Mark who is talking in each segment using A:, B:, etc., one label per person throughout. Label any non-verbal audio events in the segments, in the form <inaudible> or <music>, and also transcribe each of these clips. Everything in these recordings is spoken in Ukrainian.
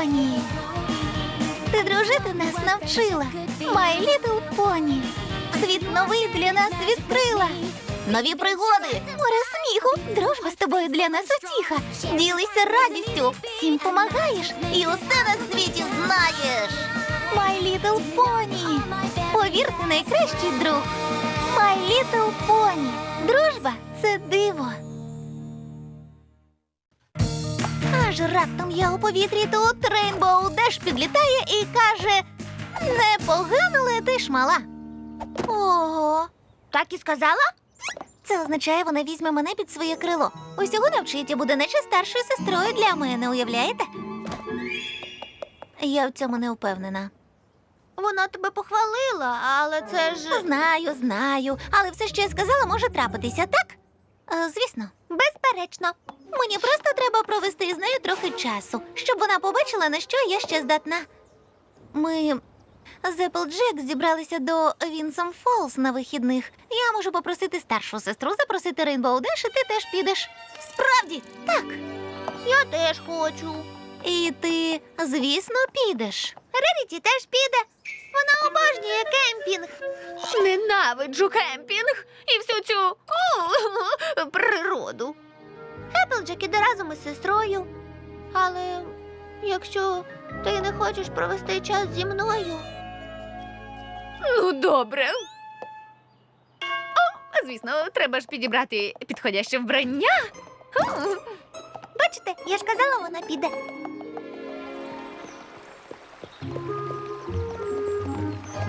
A: Pony. Ти дружити нас навчила, My Little Pony. Світ новий для нас відкрила. Нові пригоди, море сміху, дружба з тобою для нас утіха. Ділися радістю, всім помагаєш і усе на світі знаєш. My Little Pony. Повірте, найкращий друг. My Little Pony. Дружба це диво. Аж раптом я у повітрі тут Рейнбоу Деш підлітає і каже: Непогано летиш, мала. Ого. Так і сказала? Це означає, вона візьме мене під своє крило. Усього навчить і буде наче старшою сестрою для мене, уявляєте? Я в цьому не впевнена.
B: Вона тебе похвалила, але це ж
A: Знаю, знаю, але все, що я сказала, може трапитися, так? Е, звісно,
B: безперечно.
A: Мені просто треба провести з нею трохи часу, щоб вона побачила, на що я ще здатна. Ми з Applejack зібралися до Вінсом Фолз на вихідних. Я можу попросити старшу сестру запросити Рейнбоу Деш, і ти теж підеш. Справді, так.
B: Я теж хочу.
A: І ти, звісно, підеш.
B: Реріті теж піде. Вона обожнює кемпінг. Ненавиджу кемпінг і всю цю у, природу. Еплджек іде разом із сестрою. Але якщо ти не хочеш провести час зі мною.
C: Ну, добре. О, звісно, треба ж підібрати підходяще вбрання.
B: Бачите, я ж казала, вона піде.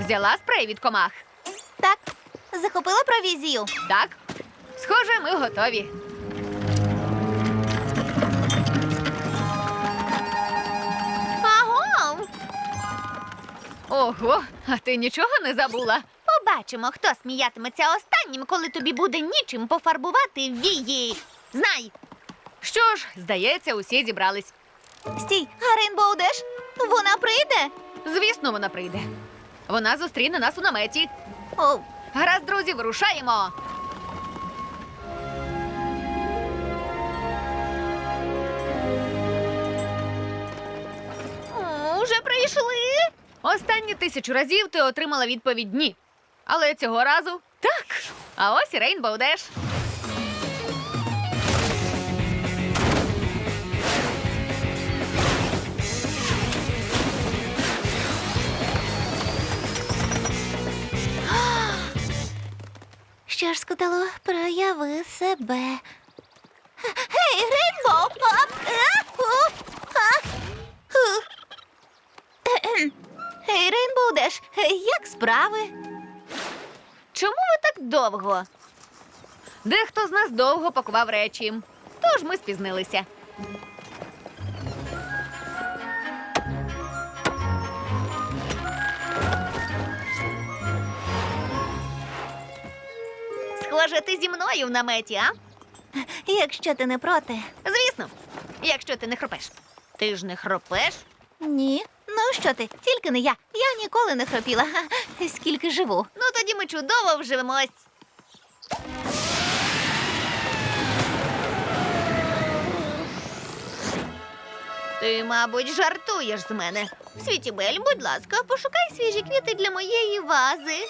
C: Взяла спрей від комах.
A: Так, захопила провізію.
C: Так. Схоже, ми готові. Ого, а ти нічого не забула?
B: Побачимо, хто сміятиметься останнім, коли тобі буде нічим пофарбувати вії. Знай,
C: Що ж, здається, усі зібрались.
A: Стій, а Рейнбоу Деш? Вона прийде?
C: Звісно, вона прийде. Вона зустріне нас у наметі.
A: О,
C: Гаразд, друзі, вирушаємо.
B: Уже прийшли.
C: Останні тисячу разів ти отримала відповідь ні. Але цього разу так. А ось Рейнбоу Деш. <gasps>
A: Що ж, скотало, прояви себе. Гей, Рейнбоу! А, а, у, а, у. Кхе-кхем. Гей, Рейнбоу Деш, як справи?
C: Чому ви так довго? Дехто з нас довго пакував речі, тож ми спізнилися.
B: Схоже, ти зі мною в наметі, а?
A: Якщо ти не проти.
B: Звісно, якщо ти не хропеш. Ти ж не хропеш?
A: Ні. Ну що ти, тільки не я. Я ніколи не хропіла. <laughs> Скільки живу.
B: Ну тоді ми чудово вживемось. Ти, мабуть, жартуєш з мене. Світібель, будь ласка, пошукай свіжі квіти для моєї вази.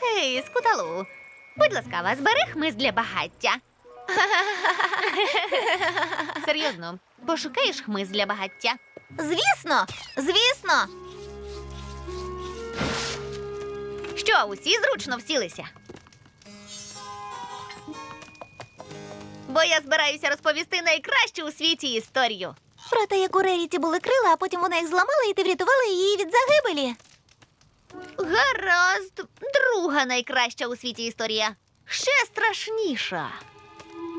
B: Гей, скуталу, будь ласка, збери хмиз для багаття. <laughs> Серйозно, пошукаєш хмиз для багаття?
A: Звісно, звісно.
B: Що, усі зручно всілися? Бо я збираюся розповісти найкращу у світі історію.
A: Про те, як у Реріті були крила, а потім вона їх зламала, і ти врятувала її від загибелі.
B: Гаразд, друга найкраща у світі історія. Ще страшніша.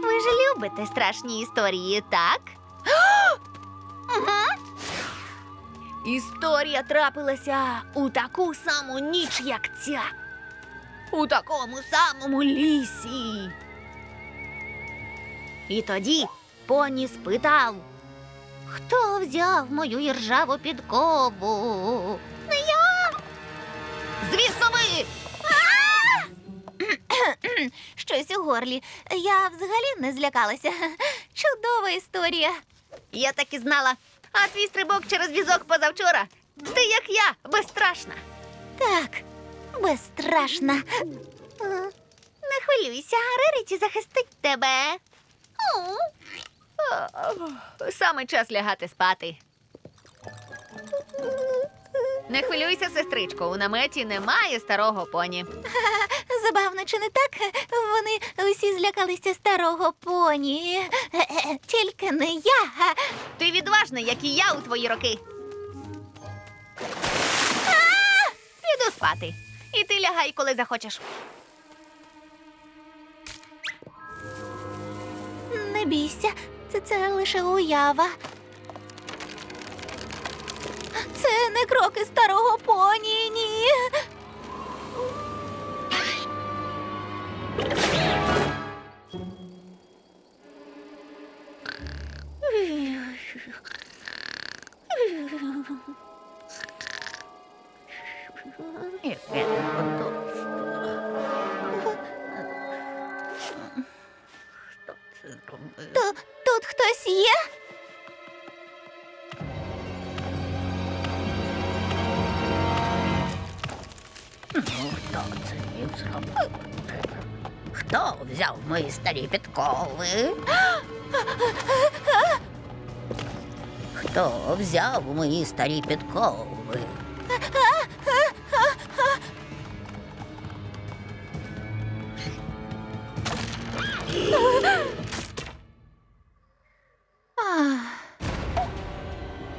B: Ви ж любите страшні історії, так? Історія трапилася у таку саму ніч, як ця. У такому самому лісі. І тоді поні спитав: Хто взяв мою іржаву підкову? Не я. Звісно, ви.
A: Щось у горлі. Я взагалі не злякалася. Чудова історія.
B: Я так і знала. А твій стрибок через візок позавчора. Ти як я, безстрашна.
A: Так, безстрашна.
B: Не хвилюйся, Реріті захистить тебе.
D: Саме час лягати спати. Не хвилюйся, сестричко, у наметі немає старого поні. <laughs>
A: Забавно, чи не так? Вони усі злякалися старого поні. <laughs> Тільки не я.
B: Ти відважний, як і я у твої роки.
D: Піду спати.
B: І ти лягай, коли захочеш.
A: Не бійся, це, це лише уява. Це не кроки старого поні, ні.
E: Мої старі підкови? Хто взяв мої старі підкови?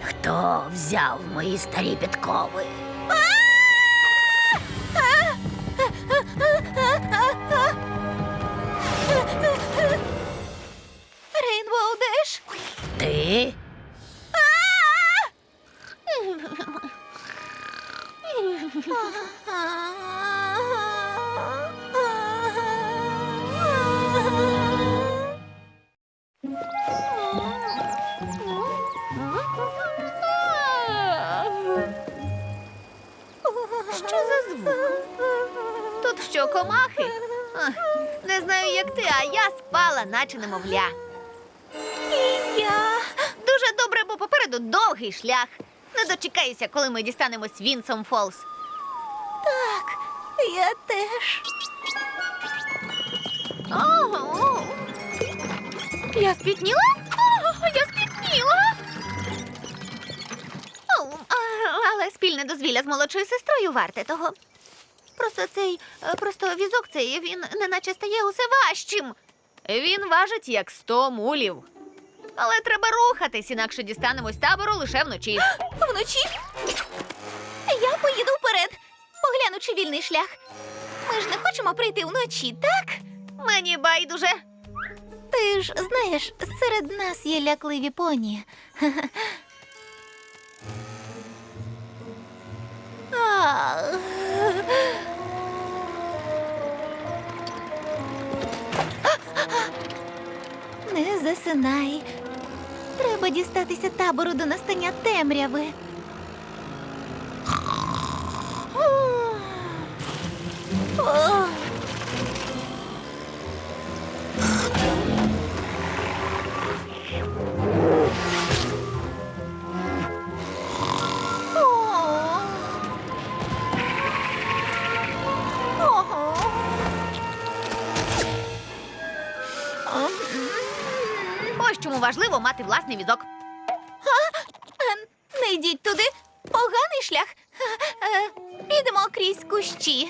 E: Хто взяв мої старі підкови?
B: Що за звук? Тут що, комахи? Ах, Не знаю, як ти, а я спала, наче немовля.
A: І я.
B: Дуже добре, бо попереду довгий шлях. Не дочекаюся, коли ми дістанемось Вінсом Фолз.
A: Так, я теж.
B: Ого. Я спітніла? О, я спітніла. Але спільне дозвілля з молодшою сестрою варте того. Просто цей, е, просто візок цей, він неначе стає усе важчим.
D: Він важить як сто мулів. Але треба рухатись, інакше дістанемось табору лише вночі. <gasps>
A: Вночі. Я поїду вперед. Погляну, чи вільний шлях. Ми ж не хочемо прийти вночі, так?
B: Мені байдуже.
A: Ти ж знаєш, серед нас є лякливі поні. <laughs> Не засинай. Треба дістатися табору до настання темряви.
B: Важливо мати власний візок.
A: Не йдіть туди. Поганий шлях. Е, Підемо крізь кущі.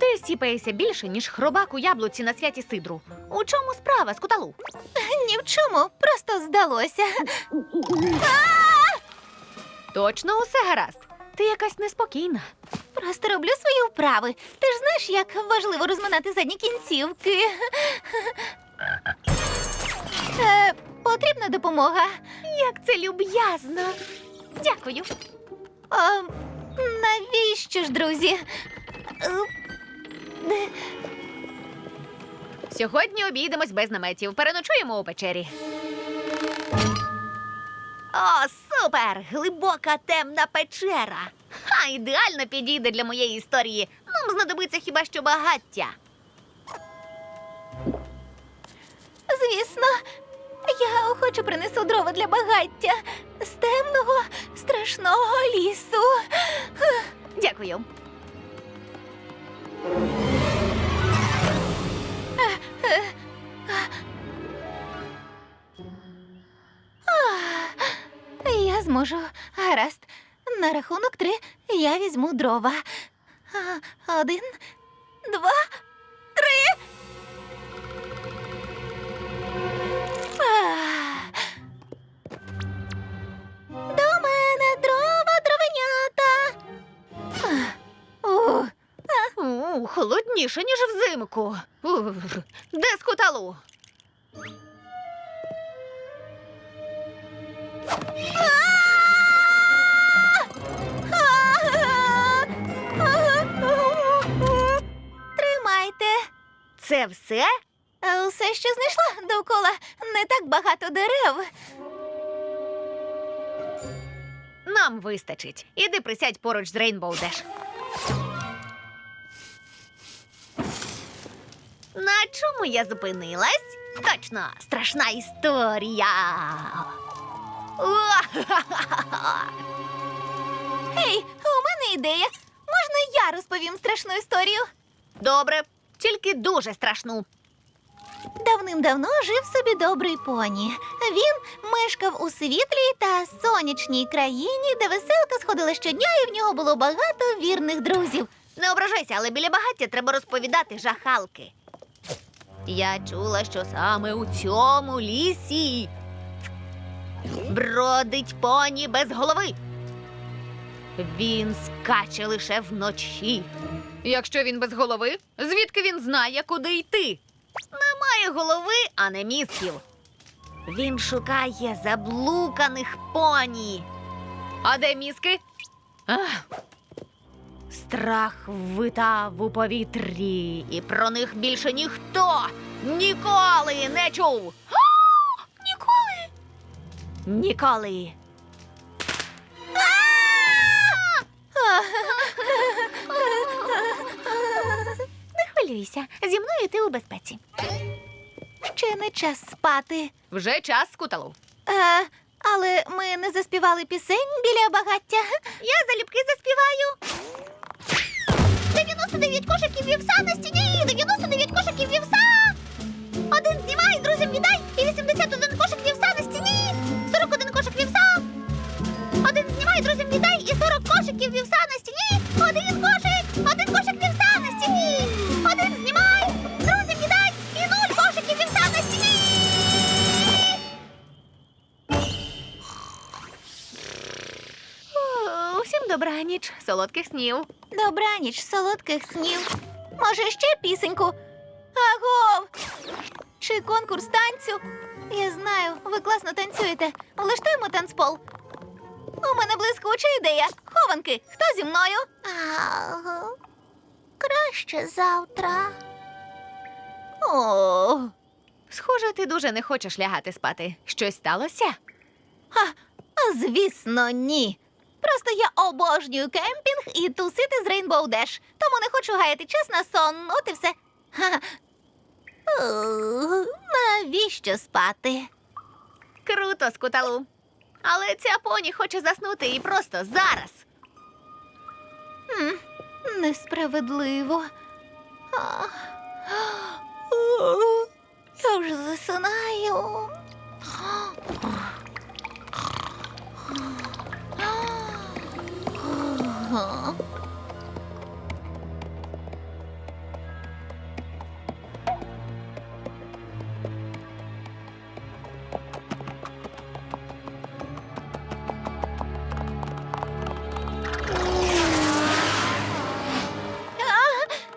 D: Ти сіпаєшся більше, ніж хробак у яблуці на святі сидру.
B: У чому справа, скуталу?
A: Ні в чому, просто здалося.
D: Точно усе гаразд. Ти якась неспокійна.
A: Просто роблю свої вправи. Ти ж знаєш, як важливо розминати задні кінцівки. Е, потрібна допомога.
B: Як це люб'язно. Дякую.
A: А, навіщо ж, друзі? Е,
B: Сьогодні обійдемось без наметів. Переночуємо у печері. О, супер! Глибока темна печера. Ха, ідеально підійде для моєї історії. Нам знадобиться хіба що багаття.
A: Звісно, я охоче принесу дрова для багаття з темного страшного лісу.
B: Дякую.
A: Я зможу. Гаразд. На рахунок три я візьму дрова. Один, два, три. До мене дрова дровенята.
B: У, холодніше, ніж взимку. Ух, Де скуталу? Це все?
A: Е, Усе, що знайшла довкола, не так багато дерев.
B: Нам вистачить. Іди присядь поруч з Рейнбоу Деш. На чому я зупинилась? Точно, страшна історія.
A: Ей, у мене ідея. Можна я розповім страшну історію?
B: Добре, тільки дуже страшну.
A: Давним-давно жив собі добрий поні. Він мешкав у світлій та сонячній країні, де веселка сходила щодня, і в нього було багато вірних друзів.
B: Не ображайся, але біля багаття треба розповідати жахалки. Я чула, що саме у цьому лісі бродить поні без голови. Він скаче лише вночі. Якщо він без голови, звідки він знає, куди йти? Немає голови, а не мізків. Він шукає заблуканих поні. А де мізки? Ах, Страх витав у повітрі, і про них більше ніхто ніколи не чув. Ніколи. Ніколи. <laughs> Хвилюйся, зі мною ти у безпеці.
A: Ще не час спати.
B: Вже час скуталу.
A: Е, але ми не заспівали пісень біля багаття.
F: Я залюбки заспіваю. 99 кошиків вівса на стіні, 99 кошиків вівса. Один знімай, друзям віддай, і 81 кошик вівса на стіні. 41 кошик вівса. Один знімай, друзям віддай, і 40 кошиків вівса на стіні. Один кошик, один
B: добраніч, солодких снів.
A: Добраніч, солодких снів. Може, ще пісеньку? Агов! Чи конкурс танцю? Я знаю, ви класно танцюєте. Влаштуємо танцпол. У мене блискуча ідея. Хованки, хто зі мною? краще завтра. О,
B: Схоже, ти дуже не хочеш лягати спати. Щось сталося?
A: звісно, ні. Просто я обожнюю кемпінг і тусити з Rainbow Dash. Тому не хочу гаяти час на сон. От і все. Навіщо спати?
B: Круто, скуталу. Але ця поні хоче заснути і просто зараз.
A: М, Несправедливо. А, Я вже засинаю. А,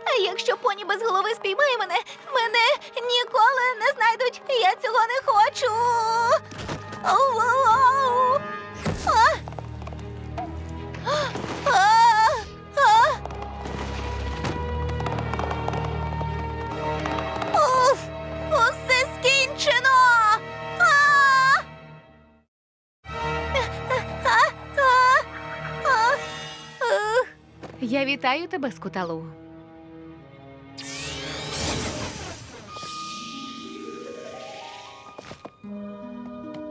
A: а якщо поні без голови спіймає мене, мене ніколи не знайдуть. Я цього не хочу. Ау-ау-ау.
G: Вітаю тебе, скуталу.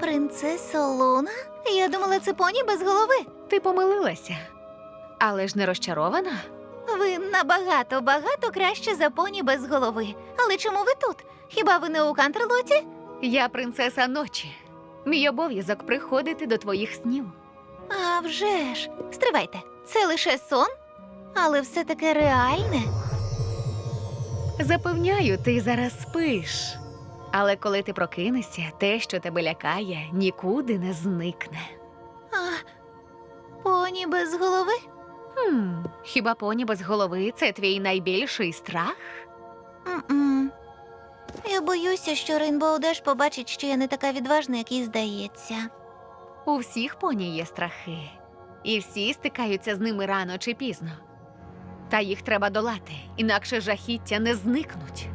A: Принцеса Луна? Я думала, це поні без голови.
G: Ти помилилася, але ж не розчарована.
A: Ви набагато багато краще за поні без голови. Але чому ви тут? Хіба ви не у Кантерлоті?
G: Я принцеса ночі. Мій обов'язок приходити до твоїх снів.
A: А вже ж. Стривайте, це лише сон, але все таке реальне.
G: Запевняю, ти зараз спиш. Але коли ти прокинешся, те, що тебе лякає, нікуди не зникне.
A: А, поні без голови?
G: Хм, хіба поні без голови це твій найбільший страх?
A: М-м. Я боюся, що Рейнбоу Деш побачить, що я не така відважна, як їй здається.
G: У всіх поні є страхи, і всі стикаються з ними рано чи пізно. Та їх треба долати, інакше жахіття не зникнуть.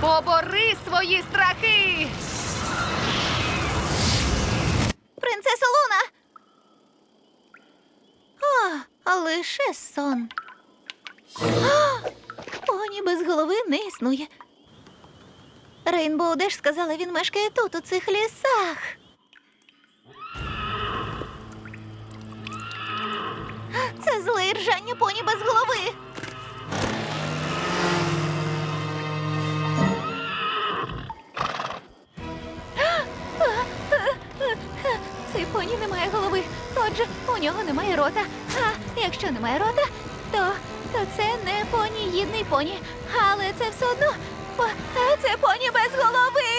G: Побори свої страхи!
A: Принцеса Луна. А, лише сон. Поні без голови не існує. Рейнбоу Деш сказала, він мешкає тут, у цих лісах. Це поні без голови. Цей поні не має голови. Отже, у нього немає рота. А якщо немає рота, то, то це не поніїдний поні. Але це все одно. Це поні без голови.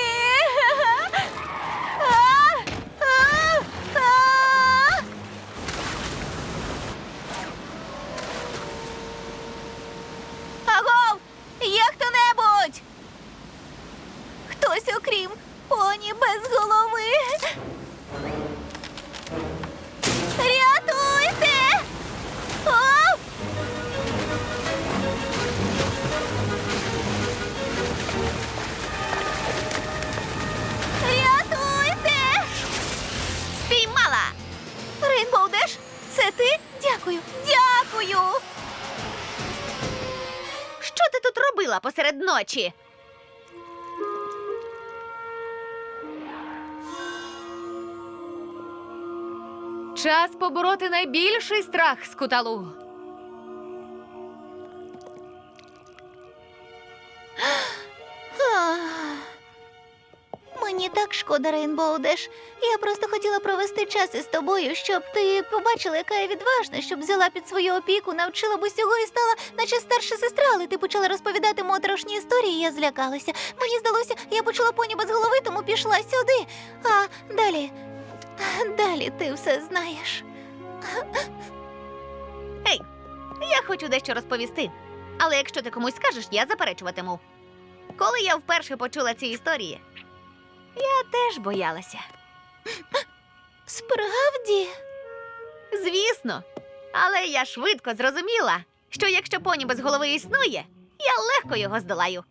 B: Ночі?
G: Час побороти найбільший страх скуталу. <gasps>
A: Ах. Мені так шкода, Рейнбоу Деш. Я просто хотіла провести час із тобою, щоб ти побачила, яка я відважна, щоб взяла під свою опіку, навчила б усього і стала, наче старша сестра, але ти почала розповідати моторошні історії, і я злякалася. Мені здалося, я почула поні без голови, тому пішла сюди. А далі. Далі ти все знаєш.
B: Я хочу дещо розповісти. Але якщо ти комусь скажеш, я заперечуватиму. Коли я вперше почула ці історії, я теж боялася.
A: Справді.
B: Звісно. Але я швидко зрозуміла, що якщо поні без голови існує, я легко його здолаю.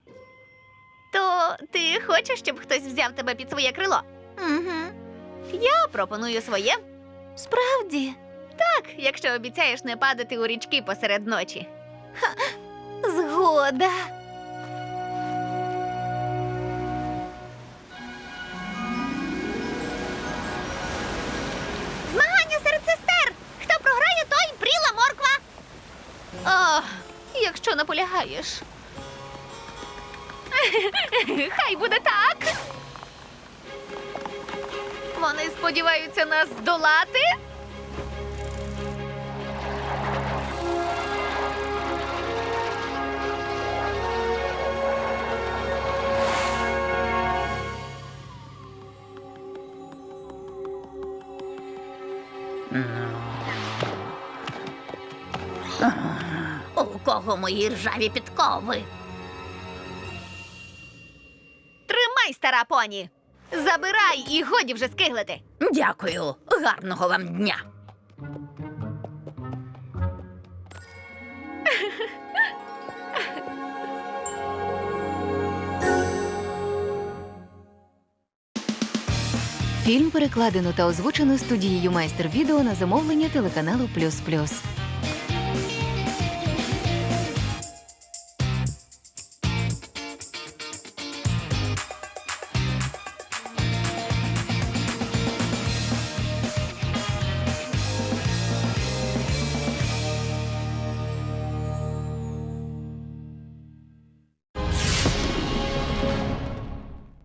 B: То ти хочеш, щоб хтось взяв тебе під своє крило?
A: Угу.
B: Я пропоную своє.
A: Справді.
B: Так, якщо обіцяєш не падати у річки посеред ночі.
A: Згода.
B: О, якщо наполягаєш. <laughs>
G: Хай буде так. Вони сподіваються нас здолати.
E: Кого мої ржаві підкови?
B: Тримай, стара поні. Забирай і годі вже скиглити.
E: Дякую. Гарного вам дня.
A: Фільм перекладено та озвучено студією майстер відео на замовлення телеканалу Плюс Плюс.